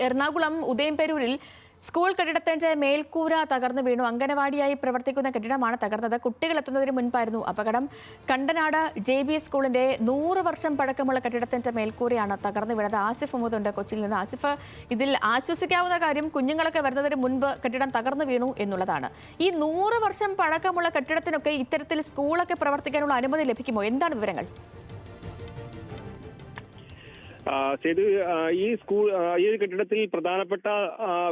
Ernakulam ഉദയംപേരൂരിൽ school കെട്ടിടത്തിന്റെ മേൽക്കൂര തകർന്നു വീണു. അംഗനവാടിയായി പ്രവർത്തിക്കുന്ന കെട്ടിടമാണ് തകർന്നത്. കുട്ടികൾ എത്തുന്നതിന് മുൻപായിരുന്നു അപകടം. കണ്ടനാട് ജെ ബി സ്കൂളിന്റെ നൂറ് വർഷം പഴക്കമുള്ള കെട്ടിടത്തിന്റെ മേൽക്കൂരയാണ് തകർന്നു വീണത്. ആസിഫ് മുഹമ്മദ് കൊച്ചിയിൽ നിന്ന്. ആസിഫ് ഇതിൽ ആശ്വസിക്കാവുന്ന കാര്യം കുഞ്ഞുങ്ങളൊക്കെ വരുന്നതിന് മുൻപ് കെട്ടിടം തകർന്നു വീണു എന്നുള്ളതാണ്. ഈ നൂറ് വർഷം പഴക്കമുള്ള കെട്ടിടത്തിനൊക്കെ ഇത്തരത്തിൽ സ്കൂളൊക്കെ പ്രവർത്തിക്കാനുള്ള അനുമതി ലഭിക്കുമോ? എന്താണ് വിവരങ്ങൾ? സേതു ഈ സ്കൂൾ ഈ ഒരു കെട്ടിടത്തിൽ പ്രധാനപ്പെട്ട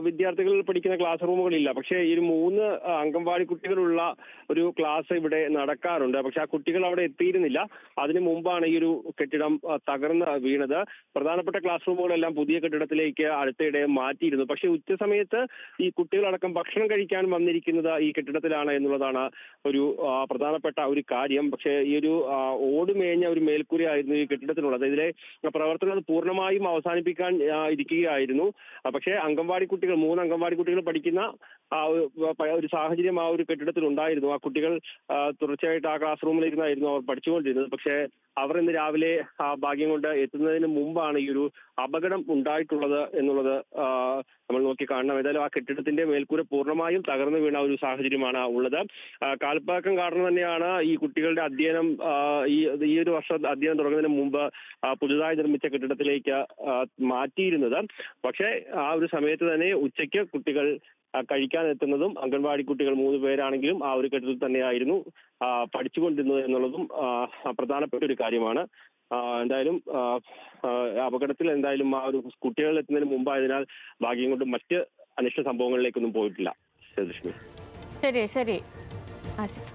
വിദ്യാർത്ഥികൾ പഠിക്കുന്ന ക്ലാസ് റൂമുകളില്ല പക്ഷേ ഈ മൂന്ന് അംഗൻവാടി കുട്ടികളുള്ള ഒരു ക്ലാസ് ഇവിടെ നടക്കാറുണ്ട്. പക്ഷെ ആ കുട്ടികൾ അവിടെ എത്തിയിരുന്നില്ല. അതിനു മുമ്പാണ് ഈ ഒരു കെട്ടിടം തകർന്ന് വീണത്. പ്രധാനപ്പെട്ട ക്ലാസ് റൂമുകളെല്ലാം പുതിയ കെട്ടിടത്തിലേക്ക് അടുത്തിടെ മാറ്റിയിരുന്നു. പക്ഷേ ഉച്ച സമയത്ത് ഈ കുട്ടികളടക്കം ഭക്ഷണം കഴിക്കാൻ വന്നിരിക്കുന്നത് ഈ കെട്ടിടത്തിലാണ് എന്നുള്ളതാണ് ഒരു പ്രധാനപ്പെട്ട ഒരു കാര്യം. പക്ഷേ ഈ ഒരു ഓടുമേഞ്ഞ ഒരു മേൽക്കൂരയായിരുന്നു ഈ കെട്ടിടത്തിനുള്ളത് ഇതിലെ പ്രവർത്തനം പൂർണമായും അവസാനിപ്പിക്കാൻ ഇരിക്കുകയായിരുന്നു. പക്ഷേ അംഗൻവാടി കുട്ടികൾ മൂന്ന് അംഗൻവാടി കുട്ടികൾ പഠിക്കുന്ന ആ ഒരു സാഹചര്യം ആ ഒരു കെട്ടിടത്തിൽ ഉണ്ടായിരുന്നു. ആ കുട്ടികൾ തുടർച്ചയായിട്ട് ആ ക്ലാസ് റൂമിലിരുന്നായിരുന്നു അവർ പഠിച്ചുകൊണ്ടിരുന്നത്. പക്ഷേ അവർ ഇന്ന് രാവിലെ ആ ഭാഗ്യം കൊണ്ട് എത്തുന്നതിന് മുമ്പാണ് ഈ ഒരു അപകടം ഉണ്ടായിട്ടുള്ളത് എന്നുള്ളത് നോക്കി കാണണം. ഏതായാലും ആ കെട്ടിടത്തിന്റെ മേൽക്കൂര പൂർണമായും തകർന്നു വീണ ഒരു സാഹചര്യമാണ് ഉള്ളത്. കാൽപ്പാക്കം കാരണം തന്നെയാണ് ഈ കുട്ടികളുടെ അധ്യയനം ഈ ഈ ഒരു വർഷം അധ്യയനം തുടങ്ങുന്നതിന് മുമ്പ് പുതുതായി നിർമ്മിച്ച കെട്ടിടത്തിലേക്ക് മാറ്റിയിരുന്നത്. പക്ഷേ ആ ഒരു സമയത്ത് തന്നെ ഉച്ചയ്ക്ക് കുട്ടികൾ കഴിക്കാൻ എത്തുന്നതും അംഗൻവാടി കുട്ടികൾ മൂന്ന് പേരാണെങ്കിലും ആ ഒരു കെട്ടിടത്തിൽ തന്നെയായിരുന്നു പഠിച്ചുകൊണ്ടിരുന്നത് എന്നുള്ളതും പ്രധാനപ്പെട്ട ഒരു കാര്യമാണ്. എന്തായാലും അപകടത്തിൽ എന്തായാലും ആ ഒരു കുട്ടികൾ എത്തുന്നതിന് മുമ്പായതിനാൽ ഭാഗ്യം കൊണ്ട് മറ്റ് അനിഷ്ട സംഭവങ്ങളിലേക്കൊന്നും പോയിട്ടില്ല. ശരി ശരി. ആസിഫ്.